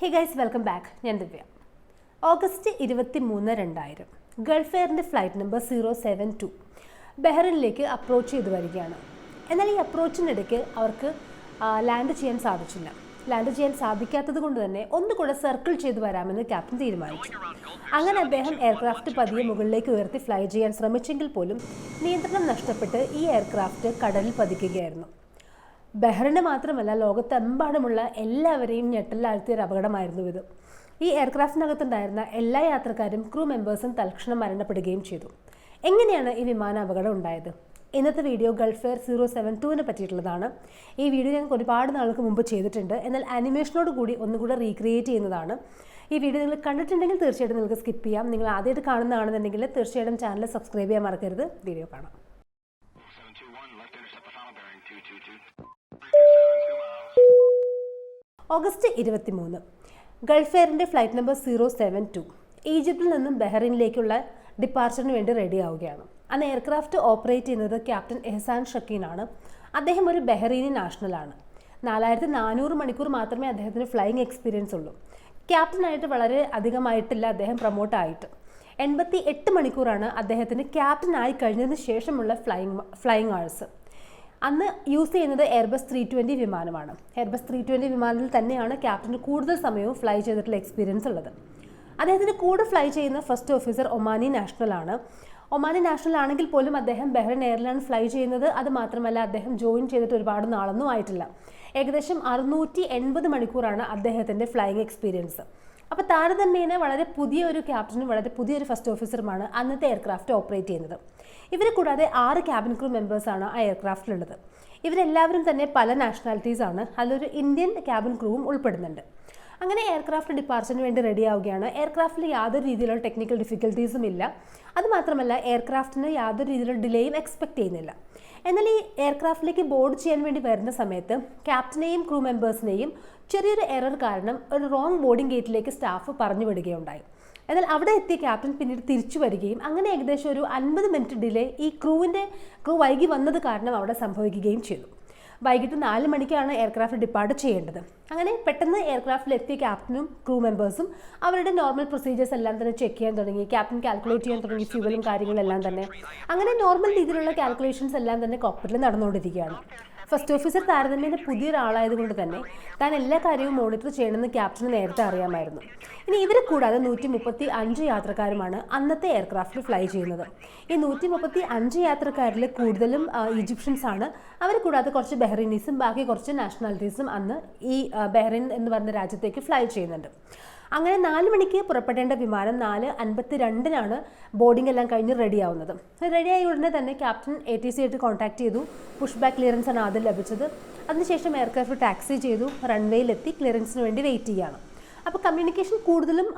Hey guys welcome back ഞാൻ ദിവ്യ. August ഇരുപത്തി മൂന്ന് രണ്ടായിരം Gulf എയറിന്റെ flight number zero seven two ബെഹ്റിനിലേക്ക് approach ചെയ്ത് വരികയാണ്. എന്നാൽ ഈ അപ്രോച്ചിനിടയ്ക്ക് അവർക്ക് ലാൻഡ് ചെയ്യാൻ സാധിച്ചില്ല. ലാൻഡ് ചെയ്യാൻ സാധിക്കാത്തത് കൊണ്ട് തന്നെ ഒന്നുകൂടെ സർക്കിൾ ചെയ്ത് വരാമെന്ന് ക്യാപ്റ്റൻ തീരുമാനിച്ചു. അങ്ങനെ അദ്ദേഹം എയർക്രാഫ്റ്റ് പതിയെ മുകളിലേക്ക് ഉയർത്തി ഫ്ലൈ ചെയ്യാൻ ശ്രമിച്ചെങ്കിൽ പോലും നിയന്ത്രണം നഷ്ടപ്പെട്ട് ഈ എയർക്രാഫ്റ്റ് കടലിൽ പതിക്കുകയായിരുന്നു. ബഹ്റിന് മാത്രമല്ല ലോകത്തെമ്പാടുമുള്ള എല്ലാവരെയും ഞെട്ടലാഴ്ത്തിയ ഒരു അപകടമായിരുന്നു ഇത്. ഈ എയർക്രാഫ്റ്റിനകത്തുണ്ടായിരുന്ന എല്ലാ യാത്രക്കാരും ക്രൂ മെമ്പേഴ്സും തൽക്ഷണം മരണപ്പെടുകയും ചെയ്തു. എങ്ങനെയാണ് ഈ വിമാന അപകടം ഉണ്ടായത്? ഇന്നത്തെ video Gulf Air zero seven ടുവിനെ പറ്റിയിട്ടുള്ളതാണ്. ഈ വീഡിയോ ഞങ്ങൾക്ക് ഒരുപാട് നാൾക്ക് മുമ്പ് ചെയ്തിട്ടുണ്ട്. എന്നാൽ ആനിമേഷനോട് കൂടി ഒന്നുകൂടെ റീക്രിയേറ്റ് ചെയ്യുന്നതാണ്. ഈ വീഡിയോ നിങ്ങൾ കണ്ടിട്ടുണ്ടെങ്കിൽ തീർച്ചയായിട്ടും നിങ്ങൾക്ക് സ്കിപ്പ് ചെയ്യാം. നിങ്ങൾ ആദ്യമായിട്ട് കാണുന്നതാണെന്നുണ്ടെങ്കിൽ തീർച്ചയായിട്ടും ചാനൽ സബ്സ്ക്രൈബ് ചെയ്യാൻ മറക്കരുത്. വീഡിയോ കാണാം. ഓഗസ്റ്റ് ഇരുപത്തിമൂന്ന്. Gulf എയറിന്റെ flight number zero seven two. ഈജിപ്തിൽ നിന്നും ബഹ്റൈനിലേക്കുള്ള ഡിപ്പാർച്ചറിന് വേണ്ടി റെഡി ആവുകയാണ് അന്ന് എയർക്രാഫ്റ്റ് ഓപ്പറേറ്റ് ചെയ്യുന്നത് ക്യാപ്റ്റൻ എഹ്സാൻ ഷക്കീനാണ്. അദ്ദേഹം ഒരു ബഹ്റൈനി നാഷണലാണ് നാലായിരത്തി നാനൂറ് മണിക്കൂർ മാത്രമേ അദ്ദേഹത്തിന് ഫ്ലൈയിങ് എക്സ്പീരിയൻസ് ഉള്ളൂ. ക്യാപ്റ്റനായിട്ട് വളരെ അധികമായിട്ടില്ല അദ്ദേഹം പ്രൊമോട്ട് ആയിട്ട്. എൺപത്തി എട്ട് മണിക്കൂറാണ് അദ്ദേഹത്തിന് ക്യാപ്റ്റനായി കഴിഞ്ഞതിന് ശേഷമുള്ള ഫ്ലൈയിങ് ഫ്ലൈയിങ് ആഴ്സ് അന്ന് യൂസ് ചെയ്യുന്നത് എയർബസ് ത്രീ ട്വന്റി വിമാനമാണ്. എയർബസ് ത്രീ ട്വന്റി വിമാനത്തിൽ തന്നെയാണ് ക്യാപ്റ്റന് കൂടുതൽ സമയവും ഫ്ലൈ ചെയ്തിട്ടുള്ള എക്സ്പീരിയൻസ് ഉള്ളത്. അദ്ദേഹത്തിന് കൂടെ ഫ്ലൈ ചെയ്യുന്ന ഫസ്റ്റ് ഓഫീസർ ഒമാനി നാഷണൽ ആണ്. ഒമാനി നാഷണൽ ആണെങ്കിൽ പോലും അദ്ദേഹം ബഹ്റൈൻ എയറിലാണ് ഫ്ലൈ ചെയ്യുന്നത് അത് മാത്രമല്ല അദ്ദേഹം ജോയിൻ ചെയ്തിട്ട് ഒരുപാട് നാളൊന്നും ആയിട്ടില്ല. ഏകദേശം അറുന്നൂറ്റി എൺപത് മണിക്കൂറാണ് അദ്ദേഹത്തിന്റെ ഫ്ലൈയിങ് എക്സ്പീരിയൻസ് അപ്പോൾ താരതമ്യേന വളരെ പുതിയ ഒരു ക്യാപ്റ്റനും വളരെ പുതിയൊരു ഫസ്റ്റ് ഓഫീസറുമാണ് അന്നത്തെ എയർക്രാഫ്റ്റ് ഓപ്പറേറ്റ് ചെയ്യുന്നത്. ഇവരെ കൂടാതെ ആറ് ക്യാബിൻ ക്രൂ മെമ്പേഴ്സാണ് ആ എയർക്രാഫ്റ്റിലുള്ളത് ഇവരെല്ലാവരും തന്നെ പല നാഷണാലിറ്റീസ് ആണ്. അതിലൊരു ഇന്ത്യൻ ക്യാബിൻ ക്രൂവും ഉൾപ്പെടുന്നുണ്ട്. അങ്ങനെ എയർക്രാഫ്റ്റ് ഡിപ്പാർച്ചറിന് വേണ്ടി റെഡി ആവുകയാണ്. എയർക്രാഫ്റ്റിൽ യാതൊരു രീതിയിലുള്ള ടെക്നിക്കൽ ഡിഫിക്കൽട്ടീസും ഇല്ല. അതുമാത്രമല്ല എയർക്രാഫ്റ്റിന് യാതൊരു രീതിയിലുള്ള ഡിലേയും എക്സ്പെക്ട് ചെയ്യുന്നില്ല. എന്നാൽ ഈ എയർക്രാഫ്റ്റിലേക്ക് ബോർഡ് ചെയ്യാൻ വേണ്ടി വരുന്ന സമയത്ത് ക്യാപ്റ്റനെയും ക്രൂ മെമ്പേഴ്സിനെയും ചെറിയൊരു എറർ കാരണം ഒരു റോങ് ബോർഡിംഗ് ഗേറ്റിലേക്ക് സ്റ്റാഫ് പറഞ്ഞു വിടുകയുണ്ടായി. എന്നാൽ അവിടെ എത്തിയ ക്യാപ്റ്റൻ പിന്നീട് തിരിച്ചു വരികയും അങ്ങനെ ഏകദേശം ഒരു അൻപത് മിനിറ്റ് ഡിലേ ഈ ക്രൂവിന്റെ ക്രൂ വൈകി വന്നത് കാരണം അവിടെ സംഭവിക്കുകയും ചെയ്തു. വൈകിട്ട് നാല് മണിക്കാണ് എയർക്രാഫ്റ്റ് ഡിപ്പാർട്ട് ചെയ്യേണ്ടത്. അങ്ങനെ പെട്ടെന്ന് എയർക്രാഫ്റ്റിൽ എത്തിയ ക്യാപ്റ്റനും ക്രൂ മെമ്പേഴ്സും അവരുടെ നോർമൽ പ്രൊസീജിയേഴ്സ് എല്ലാം തന്നെ ചെക്ക് ചെയ്യാൻ തുടങ്ങി. ക്യാപ്റ്റൻ കാൽക്കുലേറ്റ് ചെയ്യാൻ തുടങ്ങി ഫ്യൂവലും കാര്യങ്ങളെല്ലാം തന്നെ. അങ്ങനെ നോർമൽ രീതിയിലുള്ള കാൽക്കുലേഷൻസ് എല്ലാം തന്നെ കോക്പിറ്റിൽ നടന്നുകൊണ്ടിരിക്കുകയാണ്. ഫസ്റ്റ് ഓഫീസർ താരതമ്യേന പുതിയൊരാളായതുകൊണ്ട് തന്നെ താൻ എല്ലാ കാര്യവും മോണിറ്റർ ചെയ്യണമെന്ന് ക്യാപ്റ്റന് നേരത്തെ അറിയാമായിരുന്നു. ഇനി ഇവരെ കൂടാതെ നൂറ്റി മുപ്പത്തി അഞ്ച് യാത്രക്കാരുമാണ് അന്നത്തെ എയർക്രാഫ്റ്റിൽ ഫ്ലൈ ചെയ്യുന്നത്. ഈ നൂറ്റി മുപ്പത്തി അഞ്ച് യാത്രക്കാരിൽ കൂടുതലും ഈജിപ്ഷ്യൻസ് ആണ്. അവർ കൂടാതെ കുറച്ച് ബഹ്റൈനീസും ബാക്കി കുറച്ച് നാഷണാലിറ്റീസും അന്ന് ഈ ബഹ്റൈൻ എന്ന് പറഞ്ഞ രാജ്യത്തേക്ക് ഫ്ലൈ ചെയ്യുന്നുണ്ട്. അങ്ങനെ നാല് മണിക്ക് പുറപ്പെടേണ്ട വിമാനം നാല് അൻപത്തി രണ്ടിനാണ് ബോർഡിംഗ് എല്ലാം കഴിഞ്ഞ് റെഡി ആവുന്നത്. റെഡി ആയ ഉടനെ തന്നെ ക്യാപ്റ്റൻ എ ടി സി ആയിട്ട് കോൺടാക്ട് ചെയ്തു. പുഷ് ബാക്ക് ക്ലിയറൻസ് ആണ് ആദ്യം ലഭിച്ചത്. അതിനുശേഷം എയർക്രാഫ്റ്റ് ടാക്സി ചെയ്തു. റൺവേയിലെത്തി ക്ലിയറൻസിന് വേണ്ടി വെയിറ്റ് ചെയ്യുകയാണ് അപ്പോൾ കമ്മ്യൂണിക്കേഷൻ കൂടുതലും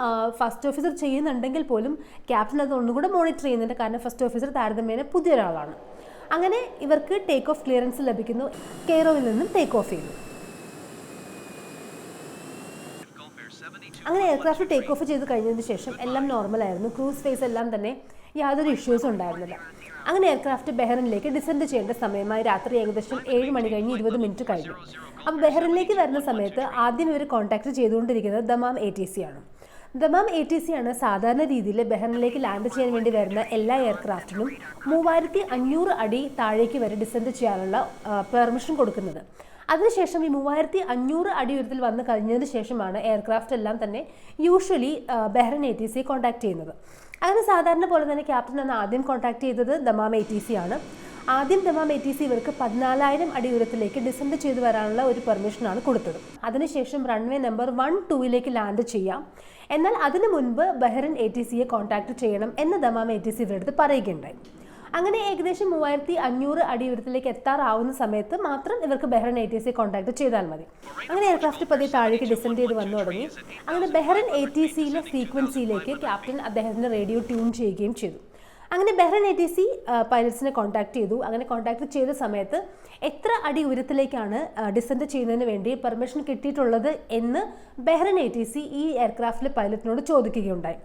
ഫസ്റ്റ് ഓഫീസർ ചെയ്യുന്നുണ്ടെങ്കിൽ പോലും ക്യാപ്റ്റൻ അത് ഒന്നുകൂടെ മോണിറ്റർ ചെയ്യുന്നുണ്ട്. കാരണം ഫസ്റ്റ് ഓഫീസർ താരതമ്യേന പുതിയൊരാളാണ്. അങ്ങനെ ഇവർക്ക് ടേക്ക് ഓഫ് ക്ലിയറൻസ് ലഭിക്കുന്നു. കെയറോയിൽ നിന്നും ടേക്ക് ഓഫ് ചെയ്തു. അങ്ങനെ എയർക്രാഫ്റ്റ് ടേക്ക് ഓഫ് ചെയ്ത് കഴിഞ്ഞതിന് ശേഷം എല്ലാം നോർമൽ ആയിരുന്നു. ക്രൂസ് ഫേസ് എല്ലാം തന്നെ യാതൊരു ഇഷ്യൂസും ഉണ്ടായിരുന്നില്ല. അങ്ങനെ എയർക്രാഫ്റ്റ് ബെഹ്റിനിലേക്ക് ഡിസെൻഡ് ചെയ്യേണ്ട സമയമായി രാത്രി ഏകദേശം ഏഴ് മണി കഴിഞ്ഞ് ഇരുപത് മിനിറ്റ് കഴിഞ്ഞു. അപ്പോൾ ബെഹ്റിനിലേക്ക് വരുന്ന സമയത്ത് ആദ്യം ഇവർ കോൺടാക്ട് ചെയ്തുകൊണ്ടിരിക്കുന്നത് ദമാം എ ടി സി ആണ്. ദമാം എ ടി സി ആണ് സാധാരണ രീതിയിൽ ബെഹ്റിനിലേക്ക് ലാൻഡ് ചെയ്യാൻ വേണ്ടി വരുന്ന എല്ലാ എയർക്രാഫ്റ്റിനും മൂവായിരത്തി അഞ്ഞൂറ് അടി താഴേക്ക് വരെ ഡിസെൻഡ് ചെയ്യാനുള്ള പെർമിഷൻ കൊടുക്കുന്നത്. അതിനുശേഷം ഈ മൂവായിരത്തി അഞ്ഞൂറ് അടി ഉയരത്തിൽ വന്നു കഴിഞ്ഞതിന് ശേഷമാണ് എയർക്രാഫ്റ്റ് എല്ലാം തന്നെ usually Bahrain A T C contact ചെയ്യുന്നത്. അങ്ങനെ സാധാരണ പോലെ തന്നെ ക്യാപ്റ്റൻ ആണ് ആദ്യം കോൺടാക്ട് ചെയ്തത് ദമാം എ ടി സി ആണ്. ആദ്യം ദമാം എ ടി സി ഇവർക്ക് പതിനാലായിരം അടി ഉയരത്തിലേക്ക് ഡിസെൻഡ് ചെയ്ത് വരാനുള്ള ഒരു പെർമിഷനാണ് കൊടുത്തത്. അതിനുശേഷം റൺവേ നമ്പർ വൺ ടൂവിലേക്ക് ലാൻഡ് ചെയ്യാം. എന്നാൽ അതിനു മുൻപ് ബഹ്റിൻ എ ടി സിയെ കോൺടാക്ട് ചെയ്യണം എന്ന് ദമാം എ ടി സി ഇവരുടെ അടുത്ത് പറയുകയുണ്ടായി. അങ്ങനെ ഏകദേശം മൂവായിരത്തി അഞ്ഞൂറ് അടി ഉയരത്തിലേക്ക് എത്താറാവുന്ന സമയത്ത് മാത്രം ഇവർക്ക് Bahrain A T C contact ചെയ്താൽ മതി. അങ്ങനെ എയർക്രാഫ്റ്റ് പതിയെ താഴേക്ക് ഡിസെൻഡ് ചെയ്ത് വന്നു തുടങ്ങി. അങ്ങനെ ബെഹ്റൻ എ ടി സിയിലെ ഫ്രീക്വൻസിയിലേക്ക് ക്യാപ്റ്റൻ അദ്ദേഹത്തിന്റെ റേഡിയോ ട്യൂൺ ചെയ്യുകയും ചെയ്തു. അങ്ങനെ ബെഹ്റൻ എ ടി സി പൈലറ്റ്സിനെ കോൺടാക്ട് ചെയ്തു. അങ്ങനെ കോൺടാക്ട് ചെയ്ത സമയത്ത് എത്ര അടി ഉയരത്തിലേക്കാണ് ഡിസെൻഡ് ചെയ്യുന്നതിന് വേണ്ടി പെർമിഷൻ കിട്ടിയിട്ടുള്ളത് എന്ന് ബെഹ്റൻ എ ടി സി ഈ എയർക്രാഫ്റ്റിലെ പൈലറ്റിനോട് ചോദിക്കുകയുണ്ടായി.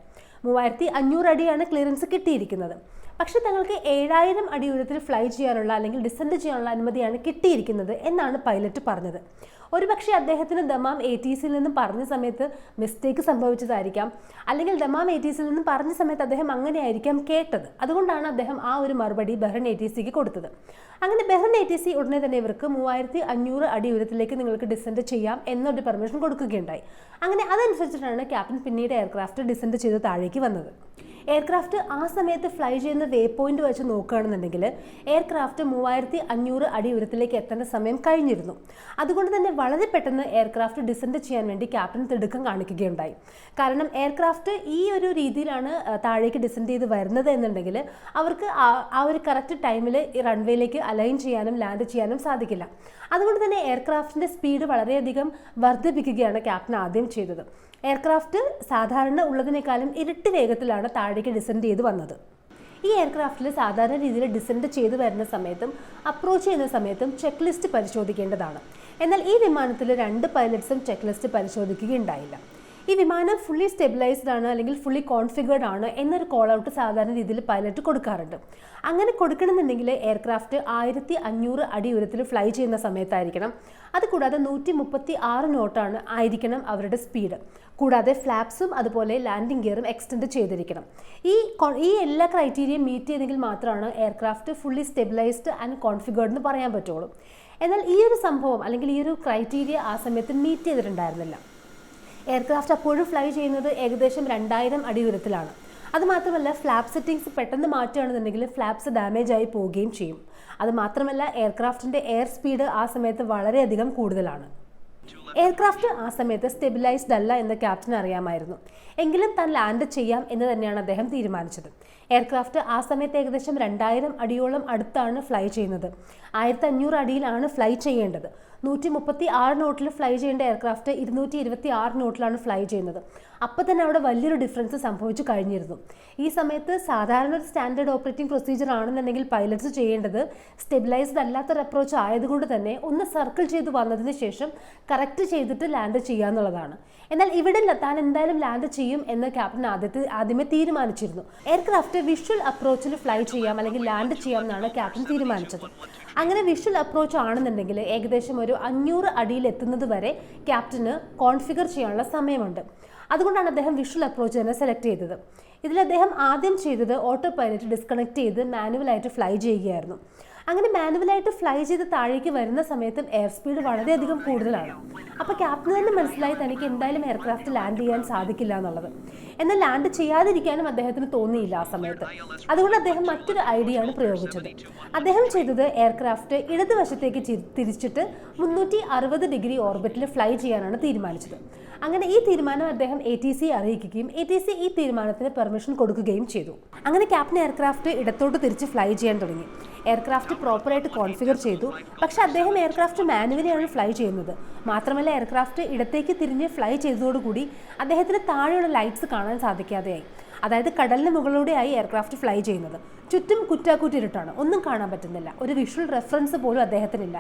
മൂവായിരത്തി അഞ്ഞൂറ് അടിയാണ് ക്ലിയറൻസ് കിട്ടിയിരിക്കുന്നത്. പക്ഷേ തങ്ങൾക്ക് ഏഴായിരം അടി ഉയരത്തിൽ ഫ്ലൈ ചെയ്യാനുള്ള അല്ലെങ്കിൽ ഡിസെൻഡ് ചെയ്യാനുള്ള അനുമതിയാണ് കിട്ടിയിരിക്കുന്നത് എന്നാണ് പൈലറ്റ് പറഞ്ഞത്. ഒരുപക്ഷെ അദ്ദേഹത്തിന് ദമാം എ ടി സിയിൽ നിന്നും പറഞ്ഞ സമയത്ത് മിസ്റ്റേക്ക് സംഭവിച്ചതായിരിക്കാം. അല്ലെങ്കിൽ ദമാം എ ടി സിയിൽ നിന്നും പറഞ്ഞ സമയത്ത് അദ്ദേഹം അങ്ങനെയായിരിക്കാം കേട്ടത്. അതുകൊണ്ടാണ് അദ്ദേഹം ആ ഒരു മറുപടി ബഹ്റൻ എ ടി സിക്ക് കൊടുത്തത്. അങ്ങനെ ബഹ്റൻ എ ടി സി ഉടനെ തന്നെ ഇവർക്ക് മൂവായിരത്തി അഞ്ഞൂറ് അടി ഉയരത്തിലേക്ക് നിങ്ങൾക്ക് ഡിസെൻഡ് ചെയ്യാം എന്നൊരു പെർമിഷൻ കൊടുക്കുകയുണ്ടായി. അങ്ങനെ അതനുസരിച്ചിട്ടാണ് ക്യാപ്റ്റൻ പിന്നീട് എയർക്രാഫ്റ്റ് ഡിസെൻഡ് ചെയ്ത് താഴേക്ക് വന്നത്. എയർക്രാഫ്റ്റ് ആ സമയത്ത് ഫ്ലൈ ചെയ്യുന്ന വേ പോയിന്റ് വെച്ച് നോക്കുകയാണെന്നുണ്ടെങ്കിൽ എയർക്രാഫ്റ്റ് മൂവായിരത്തി അഞ്ഞൂറ് അടി ഉയരത്തിലേക്ക് എത്തേണ്ട സമയം കഴിഞ്ഞിരുന്നു. അതുകൊണ്ട് തന്നെ വളരെ പെട്ടെന്ന് എയർക്രാഫ്റ്റ് ഡിസെൻഡ് ചെയ്യാൻ വേണ്ടി ക്യാപ്റ്റൻ തിടുക്കം കാണിക്കുകയുണ്ടായി. കാരണം എയർക്രാഫ്റ്റ് ഈ ഒരു രീതിയിലാണ് താഴേക്ക് ഡിസെൻഡ് ചെയ്ത് വരുന്നത് എന്നുണ്ടെങ്കിൽ അവർക്ക് ആ- ഒരു കറക്റ്റ് ടൈമിൽ ഈ റൺവേയിലേക്ക് അലൈൻ ചെയ്യാനും ലാൻഡ് ചെയ്യാനും സാധിക്കില്ല. അതുകൊണ്ട് തന്നെ എയർക്രാഫ്റ്റിന്റെ സ്പീഡ് വളരെയധികം വർദ്ധിപ്പിക്കുകയാണ് ക്യാപ്റ്റൻ ആദ്യം ചെയ്തത്. എയർക്രാഫ്റ്റ് സാധാരണ ഉള്ളതിനേക്കാളും ഇരട്ടി വേഗത്തിലാണ് താഴേക്ക് ഡിസെൻഡ് ചെയ്ത് വന്നത്. ഈ എയർക്രാഫ്റ്റിൽ സാധാരണ രീതിയിൽ ഡിസെൻഡ് ചെയ്തു വരുന്ന സമയത്തും അപ്രോച്ച് ചെയ്യുന്ന സമയത്തും ചെക്ക് ലിസ്റ്റ് പരിശോധിക്കേണ്ടതാണ്. എന്നാൽ ഈ വിമാനത്തിൽ രണ്ട് പൈലറ്റ്സും ചെക്ക് ലിസ്റ്റ് പരിശോധിക്കുകയുണ്ടായില്ല. ഈ വിമാനം ഫുള്ളി സ്റ്റെബിലൈസ്ഡ് ആണ് അല്ലെങ്കിൽ ഫുള്ളി കോൺഫിഗേർഡ് ആണ് എന്നൊരു കോൾ ഔട്ട് സാധാരണ രീതിയിൽ പൈലറ്റ് കൊടുക്കാറുണ്ട്. അങ്ങനെ കൊടുക്കണമെന്നുണ്ടെങ്കിൽ എയർക്രാഫ്റ്റ് ആയിരത്തി അഞ്ഞൂറ് അടി ഉയരത്തിൽ ഫ്ലൈ ചെയ്യുന്ന സമയത്തായിരിക്കണം. അതുകൂടാതെ നൂറ്റി മുപ്പത്തി ആറ് നോട്ടാണ് ആയിരിക്കണം അവരുടെ സ്പീഡ് കൂടാതെ ഫ്ലാപ്സും അതുപോലെ ലാൻഡിംഗ് ഗിയറും എക്സ്റ്റെൻഡ് ചെയ്തിരിക്കണം. ഈ ഈ എല്ലാ ക്രൈറ്റീരിയയും മീറ്റ് ചെയ്തെങ്കിൽ മാത്രമാണ് aircraft fully stabilised and configured എന്ന് പറയാൻ പറ്റുള്ളൂ. എന്നാൽ ഈ ഒരു സംഭവം അല്ലെങ്കിൽ ഈ ഒരു ക്രൈറ്റീരിയ ആ സമയത്ത് മീറ്റ് ചെയ്തിട്ടുണ്ടായിരുന്നില്ല. എയർക്രാഫ്റ്റ് അപ്പോഴും ഫ്ലൈ ചെയ്യുന്നത് ഏകദേശം രണ്ടായിരം അടി ഉയരത്തിലാണ്. അതുമാത്രമല്ല ഫ്ലാപ്പ് സെറ്റിങ്സ് പെട്ടെന്ന് മാറ്റുകയാണെന്നുണ്ടെങ്കിൽ ഫ്ലാപ്സ് ഡാമേജ് ആയി പോവുകയും ചെയ്യും. അതുമാത്രമല്ല എയർക്രാഫ്റ്റിന്റെ എയർ സ്പീഡ് ആ സമയത്ത് വളരെയധികം കൂടുതലാണ്. എയർക്രാഫ്റ്റ് ആ സമയത്ത് സ്റ്റെബിലൈസ്ഡ് അല്ല എന്ന് ക്യാപ്റ്റൻ അറിയാമായിരുന്നു. എങ്കിലും താൻ ലാൻഡ് ചെയ്യാം എന്ന് തന്നെയാണ് അദ്ദേഹം തീരുമാനിച്ചത്. എയർക്രാഫ്റ്റ് ആ സമയത്ത് ഏകദേശം രണ്ടായിരം അടിയോളം അടുത്താണ് ഫ്ലൈ ചെയ്യുന്നത്. ആയിരത്തി അഞ്ഞൂറ് അടിയിലാണ് ഫ്ലൈ ചെയ്യേണ്ടത്. നൂറ്റി മുപ്പത്തി ആറ് നോട്ടിൽ ഫ്ലൈ ചെയ്യേണ്ട എയർക്രാഫ്റ്റ് ഇരുന്നൂറ്റി ഇരുപത്തി ആറ് നോട്ടിലാണ് ഫ്ലൈ ചെയ്യുന്നത്. അപ്പോൾ തന്നെ അവിടെ വലിയൊരു ഡിഫറൻസ് സംഭവിച്ചു കഴിഞ്ഞിരുന്നു. ഈ സമയത്ത് സാധാരണ ഒരു സ്റ്റാൻഡേർഡ് ഓപ്പറേറ്റിംഗ് പ്രൊസീജിയർ ആണെന്നുണ്ടെങ്കിൽ പൈലറ്റ്സ് ചെയ്യേണ്ടത് സ്റ്റെബിലൈസ്ഡ് അല്ലാത്തൊരു അപ്രോച്ച് ആയതുകൊണ്ട് തന്നെ ഒന്ന് സർക്കിൾ ചെയ്ത് വന്നതിന് ശേഷം കറക്റ്റ് ചെയ്തിട്ട് ലാൻഡ് ചെയ്യുക എന്നുള്ളതാണ്. എന്നാൽ ഇവിടെ താൻ എന്തായാലും ലാൻഡ് ചെയ്യും എന്ന് ക്യാപ്റ്റൻ ആദ്യത്തെ ആദ്യമേ തീരുമാനിച്ചിരുന്നു. എയർക്രാഫ്റ്റ് വിഷ്വൽ അപ്രോച്ചിൽ ഫ്ലൈ ചെയ്യാം അല്ലെങ്കിൽ ലാൻഡ് ചെയ്യാം എന്നാണ് ക്യാപ്റ്റൻ തീരുമാനിച്ചത്. അങ്ങനെ വിഷ്വൽ അപ്രോച്ച് ആണെന്നുണ്ടെങ്കിൽ ഏകദേശം ഒരു അഞ്ഞൂറ് അടിയിൽ എത്തുന്നത് വരെ ക്യാപ്റ്റന് കോൺഫിഗർ ചെയ്യാനുള്ള സമയമുണ്ട്. അതുകൊണ്ടാണ് അദ്ദേഹം വിഷ്വൽ അപ്രോച്ച് തന്നെ സെലക്ട് ചെയ്തത്. ഇതിൽ അദ്ദേഹം ആദ്യം ചെയ്തത് ഓട്ടോ പൈലറ്റ് ഡിസ്കണക്ട് ചെയ്ത് മാനുവലായിട്ട് ഫ്ലൈ ചെയ്യുകയായിരുന്നു. അങ്ങനെ മാനുവലായിട്ട് ഫ്ലൈ ചെയ്ത് താഴേക്ക് വരുന്ന സമയത്തും എയർ സ്പീഡ് വളരെയധികം കൂടുതലാണ്. അപ്പോൾ ക്യാപ്റ്റന് തന്നെ മനസ്സിലായി തനിക്ക് എന്തായാലും എയർക്രാഫ്റ്റ് ലാൻഡ് ചെയ്യാൻ സാധിക്കില്ല എന്നുള്ളത്. എന്നാൽ ലാൻഡ് ചെയ്യാതിരിക്കാനും അദ്ദേഹത്തിന് തോന്നിയില്ല ആ സമയത്ത്. അതുകൊണ്ട് അദ്ദേഹം മറ്റൊരു ഐഡിയ ആണ് പ്രയോഗിച്ചത്. അദ്ദേഹം ചെയ്തത് എയർക്രാഫ്റ്റ് ഇടതുവശത്തേക്ക് തിരിച്ചിട്ട് മുന്നൂറ്റി ഡിഗ്രി ഓർബിറ്റിൽ ഫ്ലൈ ചെയ്യാനാണ് തീരുമാനിച്ചത്. അങ്ങനെ ഈ തീരുമാനം അദ്ദേഹം എ ടി സി അറിയിക്കുകയും എ ടി സി ഈ തീരുമാനത്തിന് പെർമിഷൻ കൊടുക്കുകയും ചെയ്തു. അങ്ങനെ ക്യാപ്റ്റൻ എയർക്രാഫ്റ്റ് ഇടത്തോട്ട് തിരിച്ച് ഫ്ലൈ ചെയ്യാൻ തുടങ്ങി. എയർക്രാഫ്റ്റ് പ്രോപ്പറായിട്ട് കോൺഫിഗർ ചെയ്തു. പക്ഷെ അദ്ദേഹം എയർക്രാഫ്റ്റ് മാനുവലിയാണ് ഫ്ലൈ ചെയ്യുന്നത്. മാത്രമല്ല എയർക്രാഫ്റ്റ് ഇടത്തേക്ക് തിരിഞ്ഞ് ഫ്ലൈ ചെയ്തതോടുകൂടി അദ്ദേഹത്തിന് താഴെയുള്ള ലൈറ്റ്സ് കാണാൻ സാധിക്കാതെയായി. അതായത് കടലിന് മുകളിലൂടെയായി എയർക്രാഫ്റ്റ് ഫ്ലൈ ചെയ്യുന്നത്. ചുറ്റും കുറ്റാക്കുറ്റിരുട്ടാണ് ഒന്നും കാണാൻ പറ്റുന്നില്ല. ഒരു വിഷ്വൽ റെഫറൻസ് പോലും അദ്ദേഹത്തിനില്ല.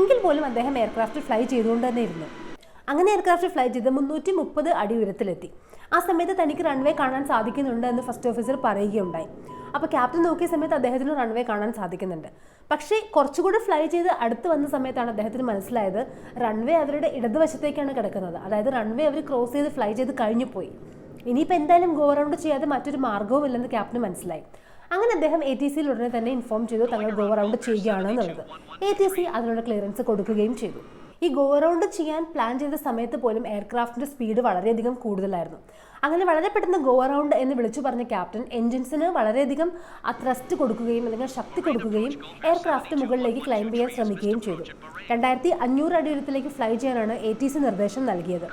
എങ്കിൽ പോലും അദ്ദേഹം എയർക്രാഫ്റ്റ് ഫ്ലൈ ചെയ്തുകൊണ്ട് തന്നെ ഇരുന്നു. അങ്ങനെ എയർക്രാഫ്റ്റ് ഫ്ലൈ ചെയ്ത് മുന്നൂറ്റി മുപ്പത് അടി ഉയരത്തിലെത്തി. ആ സമയത്ത് തനിക്ക് റൺവേ കാണാൻ സാധിക്കുന്നുണ്ട് എന്ന് ഫസ്റ്റ് ഓഫീസർ പറയുകയുണ്ടായി. അപ്പോൾ ക്യാപ്റ്റൻ നോക്കിയ സമയത്ത് അദ്ദേഹത്തിന് റൺവേ കാണാൻ സാധിക്കുന്നുണ്ട്. പക്ഷേ കുറച്ചുകൂടി ഫ്ലൈ ചെയ്ത് അടുത്ത് വന്ന സമയത്താണ് അദ്ദേഹത്തിന് മനസ്സിലായത് റൺവേ അവരുടെ ഇടതുവശത്തേക്കാണ് കിടക്കുന്നത്. അതായത് റൺവേ അവർ ക്രോസ് ചെയ്ത് ഫ്ലൈ ചെയ്ത് കഴിഞ്ഞു പോയി ഇനിയിപ്പോൾ എന്തായാലും ഗോ റൗണ്ട് ചെയ്യാതെ മറ്റൊരു മാർഗവും ഇല്ലെന്ന് ക്യാപ്റ്റന് മനസ്സിലായി. അങ്ങനെ അദ്ദേഹം എ ടി സിയിൽ ഉടനെ തന്നെ ഇൻഫോം ചെയ്തു തങ്ങൾ ഗോ റൗണ്ട് ചെയ്യുകയാണ് എന്നുള്ളത് എ ടി സി അതിനുള്ള ക്ലിയറൻസ് കൊടുക്കുകയും ചെയ്തു. ഈ ഗോ അറൗണ്ട് ചെയ്യാൻ പ്ലാൻ ചെയ്ത സമയത്ത് പോലും എയർക്രാഫ്റ്റിന്റെ സ്പീഡ് വളരെയധികം കൂടുതലായിരുന്നു. അങ്ങനെ വളരെ പെട്ടെന്ന് ഗോ അറൗണ്ട് എന്ന് വിളിച്ചു പറഞ്ഞ ക്യാപ്റ്റൻ എൻജിൻസിന് വളരെയധികം ആ ത്രസ്റ്റ് കൊടുക്കുകയും അല്ലെങ്കിൽ ശക്തി കൊടുക്കുകയും എയർക്രാഫ്റ്റ് മുകളിലേക്ക് ക്ലൈംബ് ചെയ്യാൻ ശ്രമിക്കുകയും ചെയ്തു. രണ്ടായിരത്തി അഞ്ഞൂറ് അടി ഉയരത്തിലേക്ക് ഫ്ലൈ ചെയ്യാനാണ് എ ടി സി നിർദ്ദേശം നൽകിയത്.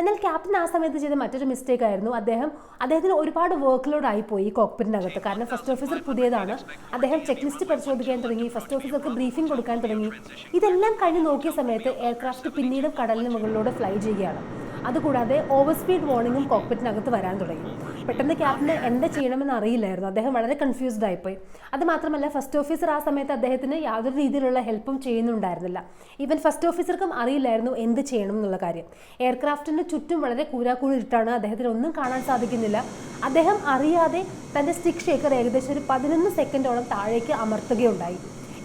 എന്നാൽ ക്യാപ്റ്റൻ ആ സമയത്ത് ചെയ്ത മറ്റൊരു മിസ്റ്റേക്ക് ആയിരുന്നു. അദ്ദേഹം അദ്ദേഹത്തിന് ഒരുപാട് വർക്ക് ലോഡ് ആയിപ്പോയി കോക്പിറ്റിനകത്ത് കാരണം ഫസ്റ്റ് ഓഫീസർ പുതിയതാണ്. അദ്ദേഹം ചെക്ക് ലിസ്റ്റ് പരിശോധിക്കാൻ തുടങ്ങി ഫസ്റ്റ് ഓഫീസർക്ക് ബ്രീഫിംഗ് കൊടുക്കാൻ തുടങ്ങി. ഇതെല്ലാം കഴിഞ്ഞ് നോക്കിയ സമയത്ത് എയർക്രാഫ്റ്റ് പിന്നീട് കടലിന് മുകളിലൂടെ ഫ്ലൈ ചെയ്യുകയാണ്. അതുകൂടാതെ ഓവർ സ്പീഡ് വാർണിംഗും കോക്പിറ്റിനകത്ത് വരാൻ തുടങ്ങി. പെട്ടെന്ന് ക്യാപ്റ്റന് എന്താ ചെയ്യണമെന്ന് അറിയില്ലായിരുന്നു. അദ്ദേഹം വളരെ കൺഫ്യൂസ്ഡ് ആയിപ്പോയി. അത് മാത്രമല്ല ഫസ്റ്റ് ഓഫീസർ ആ സമയത്ത് അദ്ദേഹത്തിന് യാതൊരു രീതിയിലുള്ള ഹെൽപ്പും ചെയ്യുന്നുണ്ടായിരുന്നില്ല. ഈവൻ ഫസ്റ്റ് ഓഫീസർക്കും അറിയില്ലായിരുന്നു എന്ത് ചെയ്യണം എന്നുള്ള കാര്യം. എയർക്രാഫ്റ്റിന് ചുറ്റും വളരെ കൂരാക്കൂടിട്ടാണ് അദ്ദേഹത്തിന് ഒന്നും കാണാൻ സാധിക്കുന്നില്ല. അദ്ദേഹം അറിയാതെ തന്റെ സ്റ്റിക് ഷേക്കർ ഏകദേശം ഒരു പതിനൊന്ന് സെക്കൻഡോളം താഴേക്ക് അമർത്തുകയുണ്ടായി.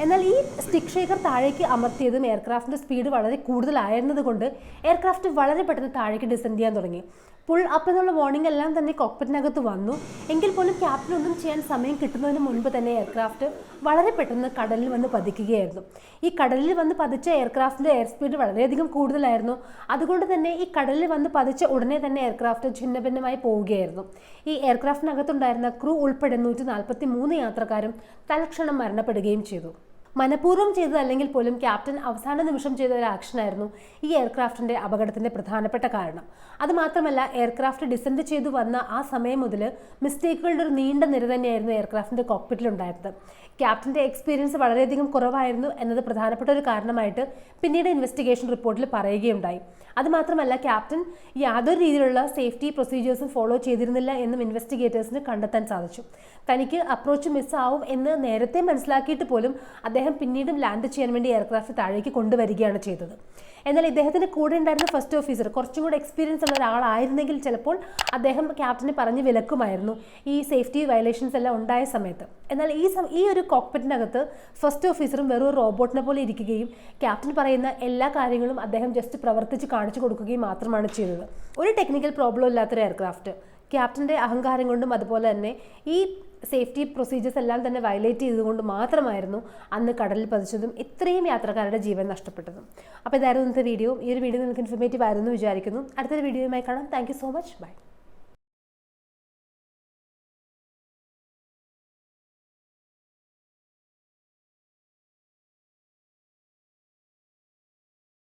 എന്നാൽ ഈ സ്റ്റിക് ഷേക്കർ താഴേക്ക് അമർത്തിയതും എയർക്രാഫ്റ്റിന്റെ സ്പീഡ് വളരെ കൂടുതലായിരുന്നത് കൊണ്ട് എയർക്രാഫ്റ്റ് വളരെ പെട്ടെന്ന് താഴേക്ക് ഡിസെൻഡ് ചെയ്യാൻ തുടങ്ങി. പുൾ അപ്പ് എന്നുള്ള വാർണിംഗ് എല്ലാം തന്നെ കോക്പറ്റിനകത്ത് വന്നു. എങ്കിൽ പോലും ക്യാപ്റ്റൻ ഒന്നും ചെയ്യാൻ സമയം കിട്ടുന്നതിന് മുൻപ് തന്നെ എയർക്രാഫ്റ്റ് വളരെ പെട്ടെന്ന് കടലിൽ വന്ന് പതിക്കുകയായിരുന്നു. ഈ കടലിൽ വന്ന് പതിച്ച എയർക്രാഫ്റ്റിന്റെ എയർ സ്പീഡ് വളരെയധികം കൂടുതലായിരുന്നു. അതുകൊണ്ട് തന്നെ ഈ കടലിൽ വന്ന് പതിച്ച ഉടനെ തന്നെ എയർക്രാഫ്റ്റ് ഛിന്നഭിന്നമായി പോവുകയായിരുന്നു. ഈ എയർക്രാഫ്റ്റിനകത്തുണ്ടായിരുന്ന ക്രൂ ഉൾപ്പെടെ നൂറ്റി നാൽപ്പത്തി മൂന്ന് യാത്രക്കാരും തൽക്ഷണം മരണപ്പെടുകയും ചെയ്തു. മനഃപൂർവം ചെയ്തതല്ലെങ്കിൽ പോലും ക്യാപ്റ്റൻ അവസാന നിമിഷം ചെയ്ത ഒരു ആക്ഷനായിരുന്നു ഈ എയർക്രാഫ്റ്റിന്റെ അപകടത്തിന്റെ പ്രധാനപ്പെട്ട കാരണം. അതുമാത്രമല്ല എയർക്രാഫ്റ്റ് ഡിസെൻഡ് ചെയ്തു വന്ന ആ സമയം മുതൽ മിസ്റ്റേക്കുകളുടെ ഒരു നീണ്ട നിര തന്നെയായിരുന്നു എയർക്രാഫ്റ്റിന്റെ കോക്പിറ്റിലുണ്ടായിരുന്നത് ക്യാപ്റ്റന്റെ എക്സ്പീരിയൻസ് വളരെയധികം കുറവായിരുന്നു എന്നത് പ്രധാനപ്പെട്ട ഒരു കാരണമായിട്ട് പിന്നീട് ഇൻവെസ്റ്റിഗേഷൻ റിപ്പോർട്ടിൽ പറയുകയുണ്ടായി. അതുമാത്രമല്ല ക്യാപ്റ്റൻ യാതൊരു രീതിയിലുള്ള സേഫ്റ്റി പ്രൊസീജിയേഴ്സും ഫോളോ ചെയ്തിരുന്നില്ല എന്നും ഇൻവെസ്റ്റിഗേറ്റേഴ്സിന് കണ്ടെത്താൻ സാധിച്ചു. തനിക്ക് അപ്രോച്ച് മിസ്സാവും എന്ന് നേരത്തെ മനസ്സിലാക്കിയിട്ട് പോലും അദ്ദേഹം പിന്നീടും ലാൻഡ് ചെയ്യാൻ വേണ്ടി എയർക്രാഫ്റ്റ് താഴേക്ക് കൊണ്ടുവരികയാണ് ചെയ്തത്. എന്നാൽ ഇദ്ദേഹത്തിന് കൂടെ ഉണ്ടായിരുന്ന ഫസ്റ്റ് ഓഫീസർ കുറച്ചും കൂടെ എക്സ്പീരിയൻസ് ഉള്ള ഒരാളായിരുന്നെങ്കിൽ ചിലപ്പോൾ അദ്ദേഹം ക്യാപ്റ്റന് പറഞ്ഞ് വിലക്കുമായിരുന്നു ഈ സേഫ്റ്റി വയലേഷൻസ് എല്ലാം ഉണ്ടായ സമയത്ത്. എന്നാൽ ഈ ഈ ഒരു കോക്പറ്റിനകത്ത് ഫസ്റ്റ് ഓഫീസറും വെറും റോബോട്ടിനെ പോലെ ഇരിക്കുകയും ക്യാപ്റ്റൻ പറയുന്ന എല്ലാ കാര്യങ്ങളും അദ്ദേഹം ജസ്റ്റ് പ്രവർത്തിച്ച് കാണിച്ചു കൊടുക്കുകയും മാത്രമാണ് ചെയ്തത്. ഒരു ടെക്നിക്കൽ പ്രോബ്ലം ഇല്ലാത്തൊരു എയർക്രാഫ്റ്റ് ക്യാപ്റ്റന്റെ അഹങ്കാരം കൊണ്ടും അതുപോലെ തന്നെ ഈ സേഫ്റ്റി പ്രൊസീജിയേഴ്സ് എല്ലാം തന്നെ വയലേറ്റ് ചെയ്തുകൊണ്ട് മാത്രമായിരുന്നു അന്ന് കടലിൽ പതിച്ചതും ഇത്രയും യാത്രക്കാരുടെ ജീവൻ നഷ്ടപ്പെട്ടതും. അപ്പോൾ ഇതായിരുന്നു ഇന്നത്തെ വീഡിയോ ഈ ഒരു വീഡിയോ നിങ്ങൾക്ക് ഇൻഫർമേറ്റീവ് ആയിരുന്നു വിചാരിക്കുന്നു. അടുത്തൊരു വീഡിയോയുമായി കാണാം. Thank so much bye